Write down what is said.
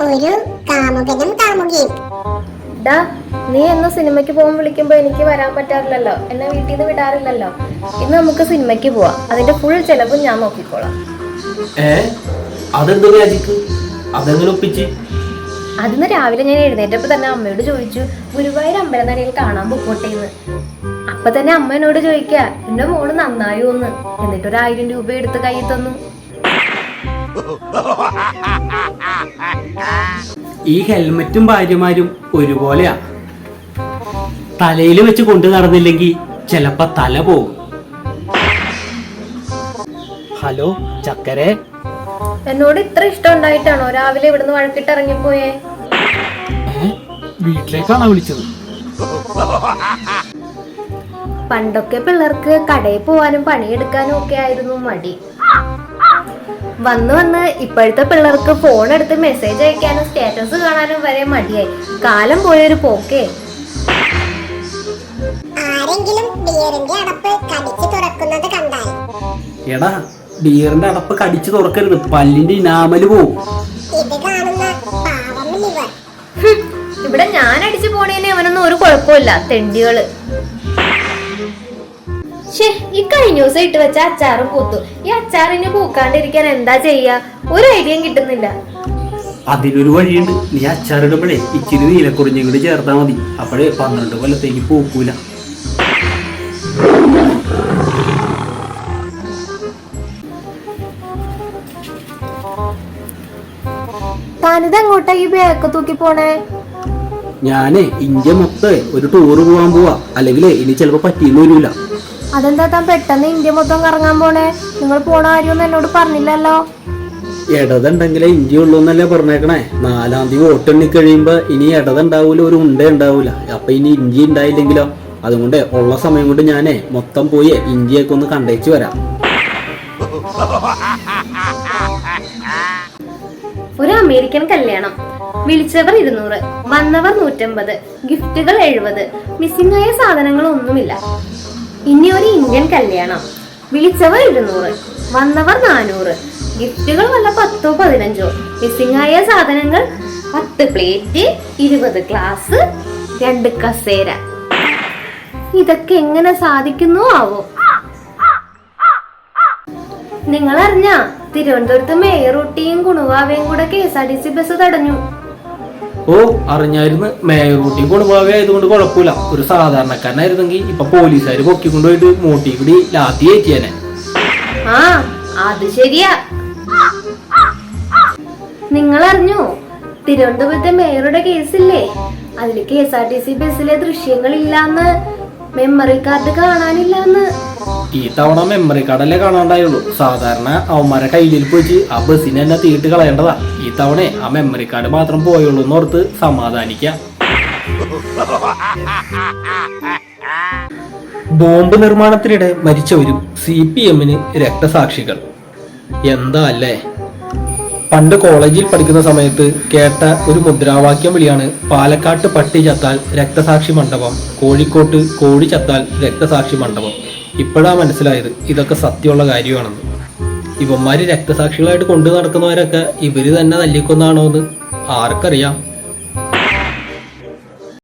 ഒരു കാമുകനും കാമുകയും. ഡാ നീ എന്ന സിനിമയ്ക്ക് പോകാൻ വിളിക്കുമ്പോ എനിക്ക് വരാൻ പറ്റാറില്ലല്ലോ. എന്നെ വീട്ടിൽ നിന്ന് വിടാറില്ലല്ലോ. ഇന്ന് നമുക്ക് സിനിമയ്ക്ക് പോവാം. അതിന്റെ ഫുൾ ചെലവ് ഞാൻ നോക്കിക്കോളാം. ഏ? അതെന്ത് മാജിക്ക് അതെങ്ങനെ ഒപ്പിച്ച്? അതിന്ന് രാവിലെ ഞാൻ എഴുന്നേറ്റപ്പോ തന്നെ അമ്മയോട് ചോദിച്ചു ഗുരുവായൂർ അമ്പലനടയിൽ കാണാൻ പൊക്കോട്ടെ എന്ന് അപ്പൊ തന്നെ അമ്മ എന്നോട് ചോദിക്ക എന്റെ മോൾ നന്നായോ എന്ന് എന്നിട്ട് ഒരു ആയിരം രൂപ എടുത്ത് കയ്യിൽ തന്നു. ഈ ഹെൽമെറ്റും ഭാര്യമാരും ഒരുപോലെയാ. തലയിൽ വെച്ച് കൊണ്ടു നടന്നില്ലെങ്കിൽ ചിലപ്പോ തല പോകും ഹലോ ചക്കരെ? എന്നോട് ഇത്ര ഇഷ്ടം ഉണ്ടായിട്ടാണോ രാവിലെ ഇവിടുന്ന് വഴക്കിട്ട് ഇറങ്ങിപ്പോയേ? പോയേ വീട്ടിലേക്കാണോ വിളിച്ചത്? പണ്ടൊക്കെ പിള്ളേർക്ക് കടയിൽ പോവാനും പണിയെടുക്കാനും ഒക്കെ ആയിരുന്നു മടി. വന്ന് വന്ന് ഇപ്പോഴത്തെ പിള്ളേർക്ക് ഫോൺ എടുത്ത് മെസ്സേജ് അയക്കാനും സ്റ്റാറ്റസ് കാണാനും വരെ മടിയായി. കാലം പോയൊരു പോക്കേ. ആരെങ്കിലും ബിയറിന്റെ അടപ്പ് കടിച്ചു തുറക്കുന്നത് കണ്ടാൽ. എടാ ബിയറിന്റെ അടപ്പ് കടിച്ചു തുറക്കരുത്. പല്ലിന്റെ ഇനാമൽ പോവും. ഇത് കാണുന്ന പാവം ഇവർ. ഇവിടെ ഞാൻ അടിച്ചു പോണേനെ അവനൊന്നും ഒരു കുഴപ്പമില്ല തെണ്ടികൾ. ഷേ ഈ കഴിഞ്ഞ ദിവസം ഇട്ട് വെച്ച അച്ചാറും പൂത്തു. ഈ അച്ചാറിന് പൂക്കാണ്ടിരിക്കാൻ എന്താ ചെയ്യാ? ഒരു ഐഡിയയും കിട്ടുന്നില്ല. അതിനൊരു വഴിയുണ്ട്. നീ അച്ചാറിടുമ്പോഴേ ഇച്ചിരി നീലക്കുറിഞ്ഞും കൂടി ചേർത്താൽ മതി. അപ്പോഴേ പന്ത്രണ്ട് കൊല്ലത്തേക്ക് പൂക്കൂല. താനിത് എങ്ങോട്ടാ ഈ ബാഗ് തൂക്കി പോണേ? ഞാനേ ഇന്ത്യ മൊത്തം ഒരു ടൂറ് പോവാൻ പോവാ. അല്ലെങ്കിൽ ഇനി ചിലപ്പോ പറ്റിയെന്ന് വരില്ല അതെന്താ താൻ പെട്ടെന്ന് ഇന്ത്യ മൊത്തം കറങ്ങാൻ പോണേ? നിങ്ങൾ പോണ കാര്യമൊന്നും എന്നോട് പറഞ്ഞില്ലല്ലോ. ഇടതുണ്ടെങ്കിലേ ഇന്ത്യ ഉള്ളൂ എന്നല്ലേ പറഞ്ഞേക്കണേ? നാലാം തീയതി വോട്ടെണ്ണി കഴിയുമ്പോ ഇനി ഇടതുണ്ടാവൂല ഒരു ഉണ്ട ഉണ്ടാവൂല അപ്പൊ ഇനി ഇന്ത്യ ഉണ്ടായില്ലെങ്കിലോ? അതുകൊണ്ട് ഉള്ള സമയം കൊണ്ട് ഞാനേ മൊത്തം പോയി ഇന്ത്യയൊക്കെ ഒന്ന് കണ്ടേച്ചു വരാം. ഒരു അമേരിക്കൻ കല്യാണം. വിളിച്ചവർ ഇരുന്നൂറ് വന്നവർ നൂറ്റമ്പത് ഗിഫ്റ്റുകൾ എഴുപത്. മിസ്സിംഗ് ആയ സാധനങ്ങൾ ഒന്നുമില്ല ഇനി ഒരു ഇന്ത്യൻ കല്യാണം. വിളിച്ചവർ ഇരുന്നൂറ് വന്നവർ നാനൂറ്. ഗിഫ്റ്റുകൾ വല്ല പത്തോ പതിനഞ്ചോ. മിസ്സിംഗ് ആയ സാധനങ്ങൾ പത്ത് പ്ലേറ്റ് ഇരുപത് ഗ്ലാസ് രണ്ട് കസേര. ഇതൊക്കെ എങ്ങനെ സാധിക്കുന്നു ആവോ? നിങ്ങൾ അറിഞ്ഞ തിരുവനന്തപുരത്ത് മേയർ ഊട്ടിയും കുണുവാവയും കൂടെ K S R T C bus തടഞ്ഞു. ഓ അറിഞ്ഞായിരുന്നു മേയർ മേയറൂട്ടി കൊണ്ടുപോകെ ആയതുകൊണ്ട് കുഴപ്പമില്ല. ഒരു സാധാരണക്കാരനായിരുന്നെങ്കിൽ ഇപ്പൊ പോലീസുകാർ പൊക്കിക്കൊണ്ടുപോയിട്ട് മൂട്ടി കൂടി ലാത്തി ഏറ്റിയാനെ അത് ശരിയാ. നിങ്ങൾ അറിഞ്ഞോ തിരുവനന്തപുരത്തെ മേയറുടെ കേസില്ലേ? അതിൽ K S R T C ബസ്സിലെ ദൃശ്യങ്ങൾ ഇല്ലാന്ന് മെമ്മറി കാർഡ് കാണാനില്ലാന്ന്. ഈ തവണ മെമ്മറി കാർഡല്ലേ കാണാണ്ടായുള്ളൂ. സാധാരണ അവന്മാരെ കയ്യിൽ പോയി ആ ബസ്സിനെ തന്നെ തീട്ട് കളയേണ്ടതാ. ഈ തവണ ആ മെമ്മറി കാർഡ് മാത്രം പോയുള്ളൂ എന്നോർത്ത് സമാധാനിക്കാം. ബോംബ് നിർമ്മാണത്തിനിടെ മരിച്ചവരും സി പി എമ്മിന് രക്തസാക്ഷികൾ. എന്താ അല്ലേ? പണ്ട് കോളേജിൽ പഠിക്കുന്ന സമയത്ത് കേട്ട ഒരു മുദ്രാവാക്യം വിളിയാണ് പാലക്കാട്ട് പട്ടി ചത്താൽ രക്തസാക്ഷി മണ്ഡപം കോഴിക്കോട്ട് കോഴി ചത്താൽ രക്തസാക്ഷി മണ്ഡപം. ഇപ്പോഴാ മനസ്സിലായത് ഇതൊക്കെ സത്യമുള്ള കാര്യമാണെന്ന്. ഇവന്മാര് രക്തസാക്ഷികളായിട്ട് കൊണ്ടു നടക്കുന്നവരൊക്കെ ഇവർ തന്നെ തല്ലിക്കൊന്നാണോ എന്ന് ആർക്കറിയാം.